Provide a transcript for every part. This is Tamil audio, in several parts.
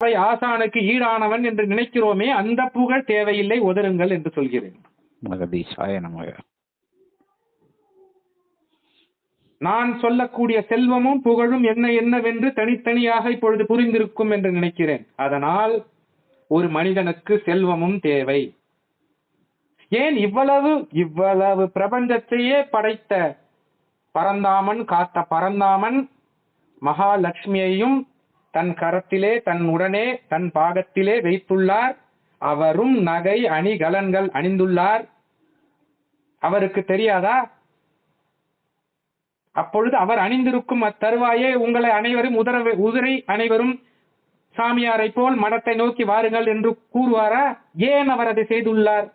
அவை ஆசானுக்கு ஈடானவன் என்று நினைக்கிறோமே அந்த புகழ் தேவையில்லை ஒதருங்கள் என்று சொல்கிறேன். மகதீஷாய நமக. நான் சொல்லக்கூடிய செல்வமும் புகழும் என்ன என்னவென்று தனித்தனியாக இப்பொழுது புரிந்திருக்கும் என்று நினைக்கிறேன். அதனால் ஒரு மனிதனுக்கு செல்வமும் தேவை. ஏன் இவ்வளவு இவ்வளவு பிரபஞ்சத்தையே படைத்த பரந்தாமன் காத்த பரந்தாமன் மகாலட்சுமியையும் தன் கரத்திலே தன் உடனே தன் பாகத்திலே வைத்துள்ளார். அவரும் நகை அணிகலன்கள் அணிந்துள்ளார். அவருக்கு தெரியாதா? அப்பொழுது அவர் அணிந்திருக்கும் அத்தருவாயே உங்களை அனைவரும் உதர உதிரை அனைவரும் சாமியாரை போல் மடத்தை நோக்கி வாருங்கள் என்று கூறுவாரா? ஏன் அவர் அதை செய்துள்ளார்?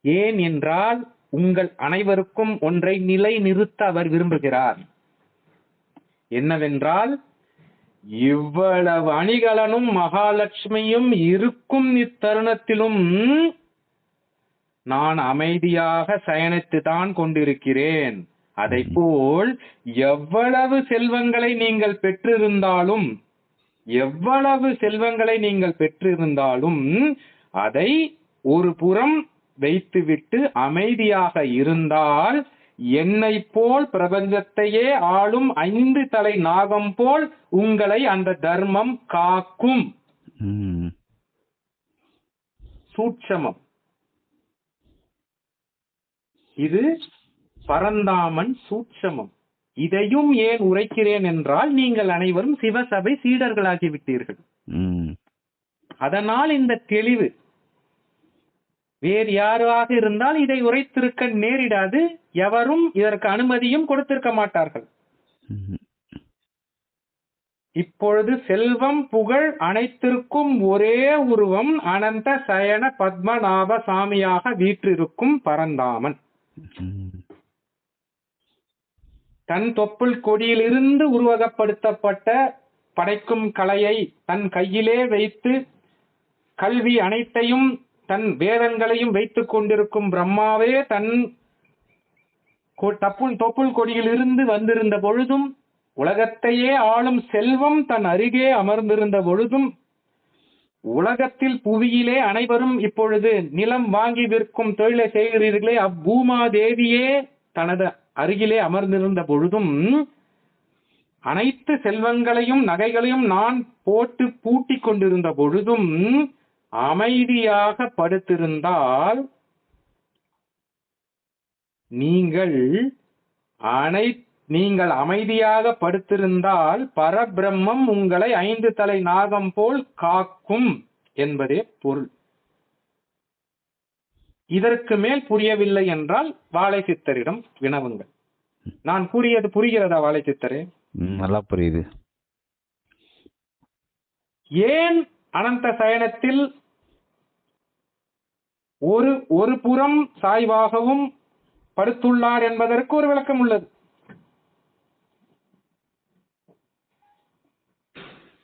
ஏன் என்றால் உங்கள் அனைவருக்கும் ஒன்றை நிலை நிறுத்த அவர் விரும்புகிறார். என்னவென்றால் இவ்வளவு அணிகலனும் மகாலட்சுமியும் இருக்கும் இத்தருணத்திலும் நான் அமைதியாக சயனித்து தான் கொண்டிருக்கிறேன். அதை போல் எவ்வளவு செல்வங்களை நீங்கள் பெற்றிருந்தாலும் எவ்வளவு செல்வங்களை நீங்கள் பெற்றிருந்தாலும் அதை ஒரு புறம் வைத்துவிட்டு அமைதியாக இருந்தால் என்னை போல் பிரபஞ்சத்தையே ஆளும் ஐந்து தலை நாகம் போல் உங்களை அந்த தர்மம் காக்கும். சூட்சமம். இது பரந்தாமன் சூட்சமம். இதையும் ஏன் உரைக்கிறேன் என்றால் நீங்கள் அனைவரும் சிவசபை சீடர்களாகிவிட்டீர்கள். அதனால் இந்த தெளிவு வேறு யாராக இருந்தால் இதை உரைத்திருக்க நேரிடாது. எவரும் இதற்கு அனுமதியும் கொடுத்திருக்க மாட்டார்கள். இப்பொழுது செல்வம் புகழ் அனைத்திற்கும் ஒரே உருவம் அனந்த சயன பத்மநாப சாமியாக வீற்றிருக்கும் பரந்தாமன். தன் தொப்புள் கொடியிலிருந்து உருவகப்படுத்தப்பட்ட படைக்கும் கலையை தன் கையிலே வைத்து கல்வி அனைத்தையும் தன் வேதங்களையும் வைத்துக் கொண்டிருக்கும் பிரம்மாவே தன் தப்புள் தொப்புள் கொடியிலிருந்து வந்திருந்த பொழுதும் உலகத்தையே ஆளும் செல்வம் தன் அருகே அமர்ந்திருந்த பொழுதும் உலகத்தில் புவியிலே அனைவரும் இப்பொழுது நிலம் வாங்கி விற்கும் தொழிலை செய்கிறீர்களே அப்பூமா தேவியே தனது அருகிலே அமர்ந்திருந்த பொழுதும் அனைத்து செல்வங்களையும் நகைகளையும் நான் போட்டு பூட்டிக் கொண்டிருந்த பொழுதும் அமைதியாக படுத்திருந்தால் நீங்கள் அனை நீங்கள் அமைதியாக படுத்திருந்தால் பரபிரம்மம் உங்களை ஐந்து தலை நாகம் போல் காக்கும் என்பதே பொருள். இதற்கு மேல் புரியவில்லை என்றால் வாழை சித்தரிடம் வினவுங்கள். நான் கூறியது புரிகிறதா வாழை சித்தரே நல்லா புரியுது. ஏன் அனந்த சயனத்தில் ஒரு ஒரு புறம் சாய்வாகவும் படுத்துள்ளார் என்பதற்கு ஒரு விளக்கம் உள்ளது.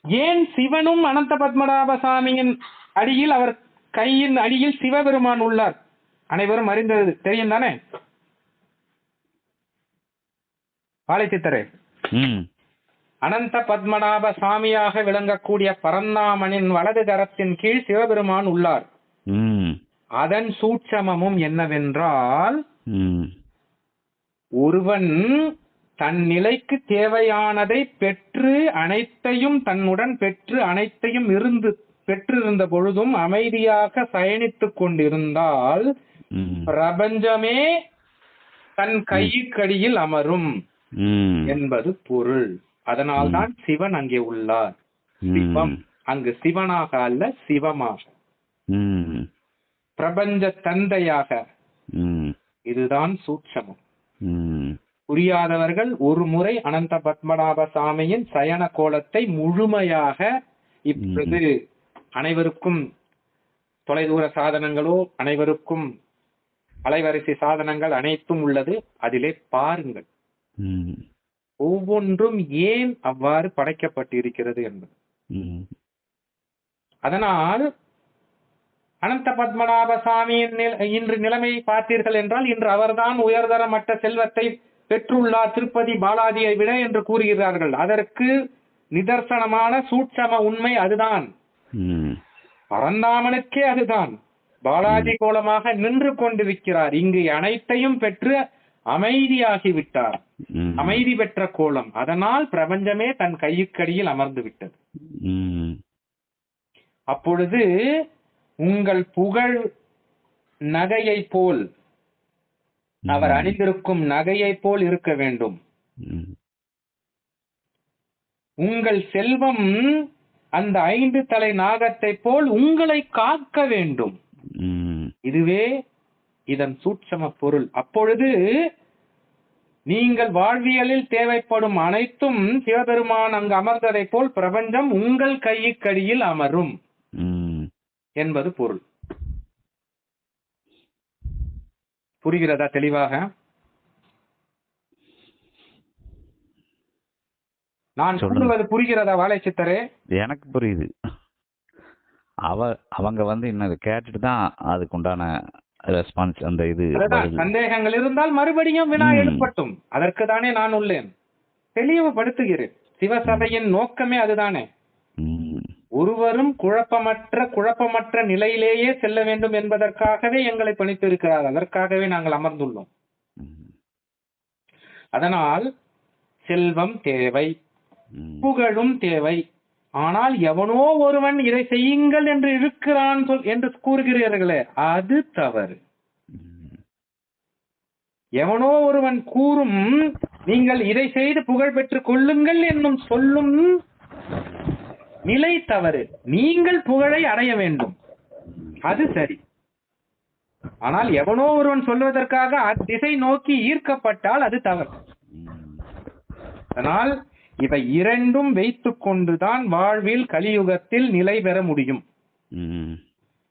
ஏன் சிவனும் அனந்த பத்மநாப சாமியின் அடியில் அவர் கையின் அடியில் சிவபெருமான் உள்ளார்? அனைவரும் அறிந்தது தெரியும் தானே? வாழைச்சித்தரே ம். அனந்த பத்மநாப சாமியாக விளங்கக்கூடிய பரந்தாமனின் வலது கரத்தின் கீழ் சிவபெருமான் உள்ளார். அதன் சூட்சமமும் என்னவென்றால் ஒருவன் தன் நிலைக்கு தேவையானதை பெற்று அனைத்தையும் தன்னுடன் பெற்று அனைத்தையும் இருந்து பெற்றிருந்த பொழுதும் அமைதியாக சயனித்துக் கொண்டிருந்தால் பிரபஞ்சமே தன் கைக்கடியில் அமரும் என்பது பொருள். அதனால்தான் சிவன் அங்கே உள்ளார். சிவம். அங்கு சிவனாக அல்ல சிவமாக. பிரபஞ்ச தந்தையாக. இதுதான் சூட்சமம். புரியாதவர்கள் ஒரு முறை அனந்த பத்மநாப சாமியின் சயன கோலத்தை முழுமையாக இப்பொழுது அனைவருக்கும் தொலைதூர சாதனங்களோ அனைவருக்கும் அலைவரிசை சாதனங்கள் அனைத்தும் உள்ளது. அதிலே பாருங்கள். ஒவ்வொன்றும் ஏன் அவ்வாறு படைக்கப்பட்டிருக்கிறது என்பது. அதனால் அனந்த பத்மநாப சாமியின் இன்று நிலைமையை பார்த்தீர்கள் என்றால் இன்று அவர்தான் உயர்தரமட்ட செல்வத்தை பெற்றுள்ளார் திருப்பதி பாலாஜியை விட என்று கூறுகிறார்கள். அதற்கு நிதர்சனமான சூட்சம உண்மை அதுதான். பரந்தாமனுக்கே அதுதான். பாலாஜி கோலமாக நின்று கொண்டிருக்கிறார். இங்கு அனைத்தையும் பெற்று அமைதியாகி விட்டார். ம். அமைதி பெற்ற கோலம். அதனால் பிரபஞ்சமே தன் கையுக்கடியில் அமர்ந்து விட்டது. அப்பொழுது உங்கள் புகழ் நகையை போல் அவர் அணிந்திருக்கும் நகையை போல் இருக்க வேண்டும். உங்கள் செல்வம் அந்த ஐந்து தலை நாகத்தை போல் உங்களை காக்க வேண்டும். இதுவே இதன் சூட்சம பொருள். அப்பொழுது நீங்கள் வாழ்வியலில் தேவைப்படும் அனைத்தும் சிவபெருமான் அங்கு அமர்ந்ததைப் போல் பிரபஞ்சம் உங்கள் கையுக்கடியில் அமரும். என்பது பொருள். புரிகிறதா தெளிவாக? நான். சொல்லுவது புரிகிறதா வாழைச்சித்தரே எனக்கு புரியுது. அவ அவங்க வந்து இன்னும் கேட்டுட்டு தான் அதுக்கு உண்டான ரெஸ்பான்ஸ் அந்த இது சந்தேகங்கள் இருந்தால் மறுபடியும் வினா. எழுப்பட்டும். அதற்கு தானே நான் உள்ளேன். தெளிவுபடுத்துகிறேன். சிவசபையின் நோக்கமே அதுதானே. ஒருவரும் குழப்பமற்ற குழப்பமற்ற நிலையிலேயே செல்ல வேண்டும் என்பதற்காகவே எங்களை பணித்திருக்கிறார். அதற்காகவே நாங்கள் அமர்ந்துள்ளோம். அதனால் செல்வம் தேவை. புகழும் தேவை. ஆனால் எவனோ ஒருவன் இதை செய்யுங்கள் என்று இருக்கிறான் சொல் என்று கூறுகிறீர்களே அது தவறு. எவனோ ஒருவன் கூறும் நீங்கள் இதை செய்து புகழ் பெற்றுக் கொள்ளுங்கள் என்னும் சொல்லும் நிலை தவறு. நீங்கள் புகழை அடைய வேண்டும். அது சரி. ஆனால் எவனோ ஒருவன் சொல்வதற்காக அத்திசை நோக்கி ஈர்க்கப்பட்டால் அது தவறு. அதனால் இவை இரண்டும் வைத்துக் கொண்டுதான் வாழ்வில் கலியுகத்தில் நிலை பெற முடியும்.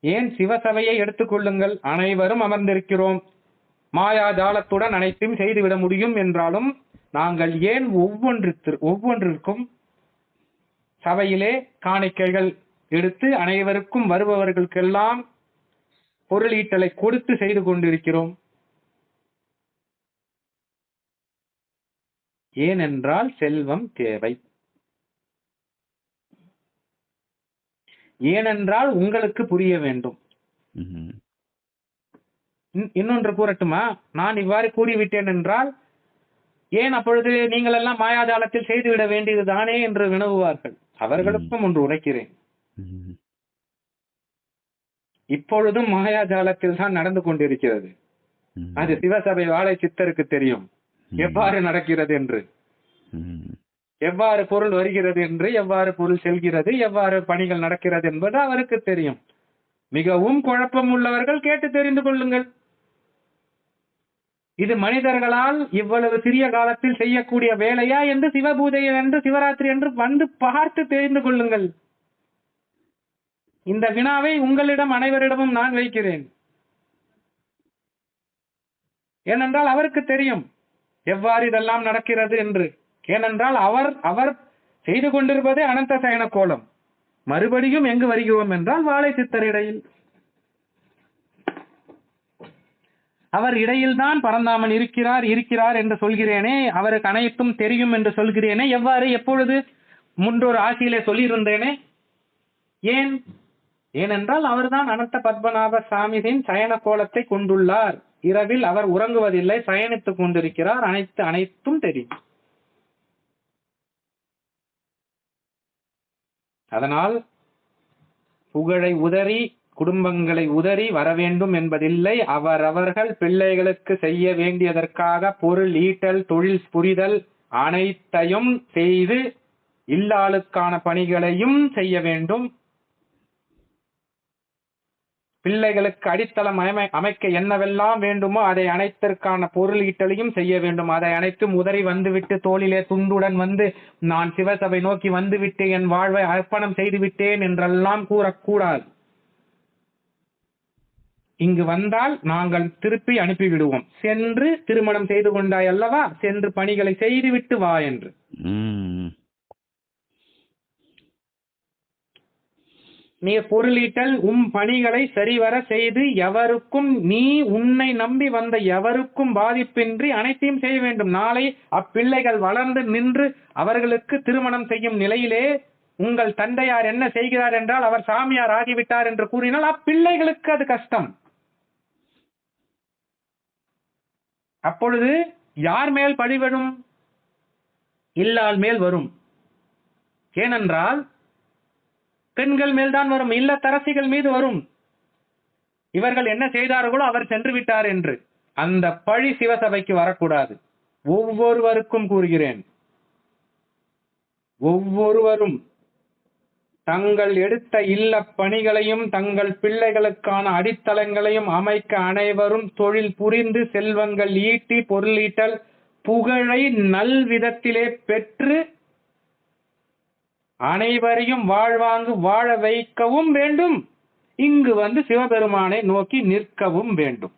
ஏன் சிவசபையை எடுத்துக்கொள்ளுங்கள் அனைவரும் அமர்ந்திருக்கிறோம். மாயாஜாலத்துடன் அனைத்தையும் செய்துவிட முடியும் என்றாலும் நாங்கள் ஏன் ஒவ்வொன்றிற்கு ஒவ்வொன்றிற்கும் சபையிலே காணிக்கைகள் எடுத்து அனைவருக்கும் வருபவர்களுக்கெல்லாம் பொருளீட்டலை கொடுத்து செய்து கொண்டிருக்கிறோம். ஏனென்றால் செல்வம் தேவை. ஏனென்றால் உங்களுக்கு புரிய வேண்டும். இன்னொன்று கூறட்டுமா? நான் இவ்வாறு கூறிவிட்டேன் என்றால் ஏன் அப்பொழுது நீங்கள் எல்லாம் மாயாஜாலத்தில் செய்துவிட வேண்டியதுதானே என்று வினவுவார்கள். அவர்களுக்கும் ஒன்று உரைக்கிறேன். இப்பொழுதும் மாயாஜாலத்தில் தான் நடந்து கொண்டிருக்கிறது. அது சிவசபை வாழை சித்தருக்கு தெரியும். எவ்வாறு நடக்கிறது என்று? எவ்வாறு பொருள் வருகிறது என்று? எவ்வாறு பொருள் செல்கிறது? எவ்வாறு பணிகள் நடக்கிறது என்பது அவருக்கு தெரியும். மிகவும் குழப்பம் உள்ளவர்கள் கேட்டு தெரிந்து கொள்ளுங்கள். இது மனிதர்களால் இவ்வளவு சிறிய காலத்தில் செய்யக்கூடிய வேலையா என்று சிவபூஜை என்று சிவராத்திரி என்று வந்து பார்த்து தெரிந்து கொள்ளுங்கள். இந்த வினாவை உங்களிடம் அனைவரிடமும் நான் வைக்கிறேன். ஏனென்றால் அவருக்கு தெரியும் எவ்வாறு இதெல்லாம் நடக்கிறது என்று. ஏனென்றால் அவர் அவர் செய்து கொண்டிருப்பதே அனந்த சயன கோலம் மறுபடியும் எங்கு வருகிறோம் என்றால் வாழை சித்தரிடையில் அவர் இடையில்தான் பரந்தாமன் இருக்கிறார் இருக்கிறார் என்று சொல்கிறேனே அவருக்கு அனைத்தும் தெரியும் என்று சொல்கிறேனே எவ்வாறு எப்பொழுது? முன்றொரு ஆசியிலே சொல்லியிருந்தேனே. ஏன்? ஏனென்றால் அவர்தான் அனந்த பத்மநாப சாமியின் சயன கோலத்தை கொண்டுள்ளார். இரவில் அவர் உறங்குவதில்லை சயனித்துக் கொண்டிருக்கிறார் அனைத்து அனைத்தும் தெரியும். அதனால் புகழை உதறி குடும்பங்களை உதறி வர வேண்டும் என்பதில்லை. அவரவர்கள் பிள்ளைகளுக்கு செய்ய வேண்டியதற்காக பொருள் ஈட்டல் தொழில் புரிதல் அனைத்தையும் செய்து இல்லாளுக்கான பணிகளையும் செய்ய வேண்டும். பிள்ளைகளுக்கு அடித்தளம் அமை- அமைக்க என்னவெல்லாம் வேண்டுமோ அதை அனைத்திற்கான பொருள் ஈட்டலையும் செய்ய வேண்டும். அதை அனைத்தும் உதறி வந்துவிட்டு தோளிலே துண்டுடன் வந்து நான் சிவசபை நோக்கி வந்துவிட்டு என் வாழ்வை அர்ப்பணம் செய்துவிட்டேன் என்றெல்லாம் கூறக்கூடாது. இங்கு வந்தால் நாங்கள் திருப்பி அனுப்பிவிடுவோம். சென்று திருமணம் செய்து கொண்டாய் அல்லவா? சென்று பணிகளை செய்துவிட்டு வா என்று. நீர் பொருளீட்டல் உம் பணிகளை சரிவர செய்து எவருக்கும் நீ உன்னை நம்பி வந்த எவருக்கும் பாதிப்பின்றி அனைத்தையும் செய்ய வேண்டும். நாளை அப்பிள்ளைகள் வளர்ந்து நின்று அவர்களுக்கு திருமணம் செய்யும் நிலையிலே உங்கள் தந்தையார் என்ன செய்கிறார் என்றால் அவர் சாமியார் ஆகிவிட்டார் என்று கூறினால் அப்பிள்ளைகளுக்கு அது கஷ்டம். அப்பொழுது யார் மேல் பழி வரும்? இல்லால் மேல் வரும். ஏனென்றால் பெண்கள் மேல்தான் வரும் இல்லத்தரசிகள் மீது வரும். இவர்கள் என்ன செய்தார்களோ அவர் சென்று விட்டார் என்று. அந்த பழி சிவசபைக்கு வரக்கூடாது. ஒவ்வொருவருக்கும் கூறுகிறேன். ஒவ்வொருவரும் தங்கள் எடுத்த இல்ல பணிகளையும் தங்கள் பிள்ளைகளுக்கான அடித்தளங்களையும் அமைக்க அனைவரும் தொழில் புரிந்து செல்வங்கள் ஈட்டி பொருளீட்டல் புகழை நல்விதத்திலே பெற்று அனைவரையும் வாழ்வாங்கு வாழ வைக்கவும் வேண்டும். இங்கு வந்து சிவபெருமானை நோக்கி நிற்கவும் வேண்டும்.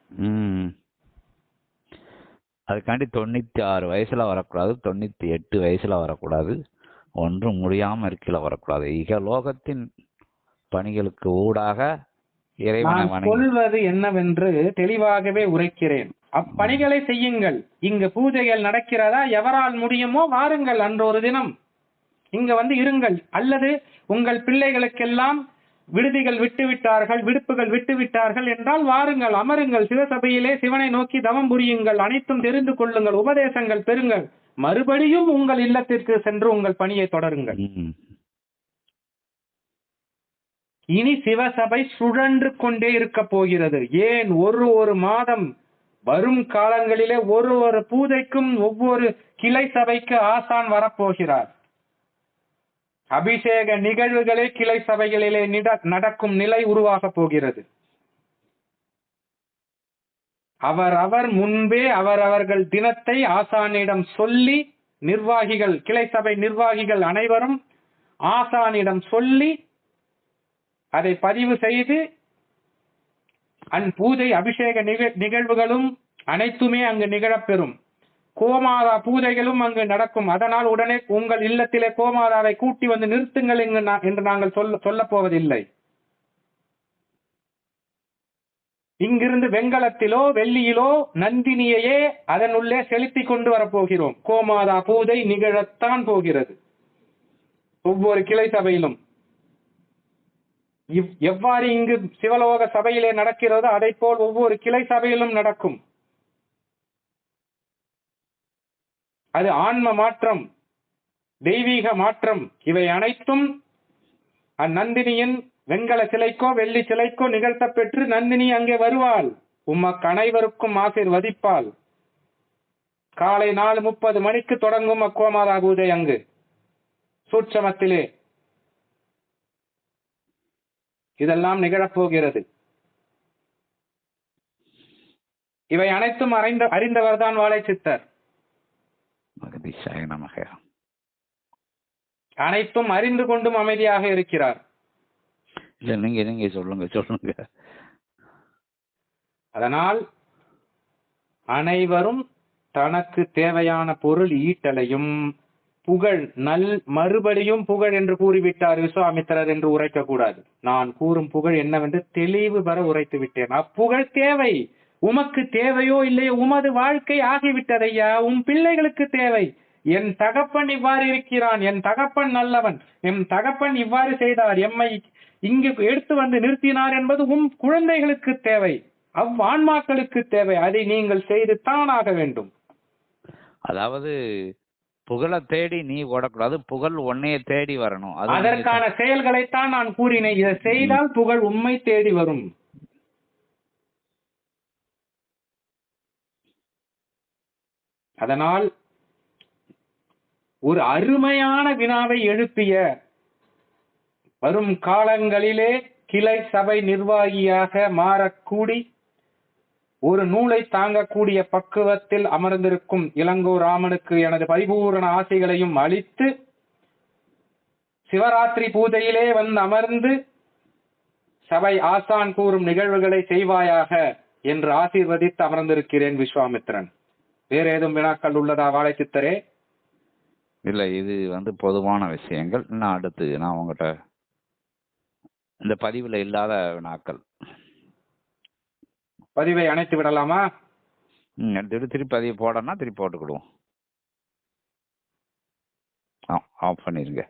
அதுக்காண்டி தொண்ணூத்தி ஆறு வயசுல வரக்கூடாது தொண்ணூத்தி எட்டு வயசுல வரக்கூடாது. ஒன்றும் முடியாம இருக்கையில வரக்கூடாது. இகலோகத்தின் பணிகளுக்கு ஊடாக இறைவனை சொல்வது என்னவென்று தெளிவாகவே உரைக்கிறேன். அப்பணிகளை செய்யுங்கள். இங்கு பூஜைகள் நடக்கிறதா? எவரால் முடியுமோ வாருங்கள் அன்று ஒரு தினம். இங்க வந்து இருங்கள். அல்லது உங்கள் பிள்ளைகளுக்கெல்லாம் விடுதிகள் விட்டு விட்டார்கள் விடுப்புகள் விட்டு விட்டார்கள் என்றால் வாருங்கள் அமருங்கள். சிவசபையிலே சிவனை நோக்கி தவம் புரியுங்கள். அனைத்தும் தெரிந்து கொள்ளுங்கள். உபதேசங்கள் பெறுங்கள். மறுபடியும் உங்கள் இல்லத்திற்கு சென்று உங்கள் பணியை தொடருங்கள். இனி சிவசபை சுழன்று கொண்டே இருக்க போகிறது. ஏன் ஒரு ஒரு மாதம் வரும் காலங்களிலே ஒரு ஒரு பூஜைக்கும் ஒவ்வொரு கிளை சபைக்கு ஆசான் வரப்போகிறார். அபிஷேக நிகழ்வுகளே கிளை சபைகளிலே நிட- நடக்கும் நிலை உருவாகப் போகிறது. அவர் அவர் முன்பே அவரவர்கள் தினத்தை ஆசானிடம் சொல்லி நிர்வாகிகள் கிளை சபை நிர்வாகிகள் அனைவரும் ஆசானிடம் சொல்லி அதை பதிவு செய்து அந் பூஜை அபிஷேக நிகழ்வுகளும் அனைத்துமே அங்கு நிகழப்பெறும். கோமாதா பூஜைகளும் அங்கு நடக்கும். அதனால் உடனே உங்கள் இல்லத்திலே கோமாதாவை கூட்டி வந்து நிறுத்துங்கள் என்று நாங்கள் சொல்ல சொல்லப் போவதில்லை இங்கிருந்து வெண்கலத்திலோ வெள்ளியிலோ நந்தினியையே அதனுள்ளே செலுத்தி கொண்டு வரப்போகிறோம். கோமாதா பூஜை நிகழத்தான் போகிறது. ஒவ்வொரு கிளை சபையிலும். எவ்வாறு இங்கு சிவலோக சபையிலே நடக்கிறதோ அதை போல் ஒவ்வொரு கிளை சபையிலும் நடக்கும். அது ஆன்ம மாற்றம் தெய்வீக மாற்றம். இவை அனைத்தும் அந்நந்தினியின் வெண்கல சிலைக்கோ வெள்ளி சிலைக்கோ நிகழ்த்தப் பெற்று நந்தினி அங்கே வருவாள். உமக்கு அனைவருக்கும் ஆசீர்வதிப்பாள். காலை நாலு முப்பது மணிக்கு தொடங்கும் அக்கோமாதா பூஜை அங்கு. சூட்சமத்திலே. இதெல்லாம் நிகழப்போகிறது. இவை அனைத்தும் அறிந்த அறிந்தவர்தான் வாழை சித்தர். அனைத்தும் அறிந்து கொண்டும் அமைதியாக இருக்கிறார். இல்லை நீங்க நீங்க சொல்லுங்க சொல்லுங்க. அதனால் அனைவரும் தனக்கு தேவையான பொருள் ஈட்டலையும் புகழ் நல் மறுபடியும் புகழ் என்று கூறிவிட்டார் விஸ்வாமித்திரர் என்று உரைக்க கூடாது நான் கூறும் புகழ் என்னவென்று தெளிவு பெற உரைத்து விட்டேன். அப்புகழ் தேவை. உமக்கு தேவையோ இல்லையோ உமது வாழ்க்கை ஆகிவிட்டதையா உன் பிள்ளைகளுக்கு தேவை. என் தகப்பன் இவ்வாறு இருக்கிறான். என் தகப்பன் நல்லவன். என் தகப்பன் இவ்வாறு செய்தார். எம்மை இங்கு எடுத்து வந்து நிறுத்தினார் என்பது உம் குழந்தைகளுக்கு தேவை. அவ் ஆன்மாக்களுக்கு தேவை. அதை நீங்கள் செய்து தானாக வேண்டும். அதாவது புகழை தேடி நீ ஓடக்கூடாது. புகழ் உன்னைய தேடி வரணும். அதற்கான செயல்களைத்தான் நான் கூறினேன். இதை செய்தால் புகழ் உண்மை தேடி வரும். அதனால் ஒரு அருமையான வினாவை எழுப்பிய வரும் காலங்களிலே கிளை சபை நிர்வாகியாக மாறக்கூடி ஒரு நூலை தாங்கக்கூடிய பக்குவத்தில் அமர்ந்திருக்கும் இளங்கோ ராமனுக்கு எனது பரிபூரண ஆசைகளையும் அளித்து சிவராத்திரி பூஜையிலே வந்து அமர்ந்து சபை ஆசான் கூறும் நிகழ்வுகளை செய்வாயாக என்று ஆசீர்வதித்து அமர்ந்திருக்கிறேன் விஸ்வாமித்திரன். வேற ஏதும் வினாக்கள் உள்ளதா வாழைச்சித்தரே இல்லை இது வந்து பொதுவான விஷயங்கள். நான் அடுத்து நான் உங்கள்கிட்ட இந்த பதிவில் இல்லாத வினாக்கள் பதிவை அணைத்து விடலாமா? திருப்பி திருப்பி பதிவு போடணும்னா திருப்பி போட்டுக்கிடுவோம். ஆ ஆஃப் பண்ணிடுங்க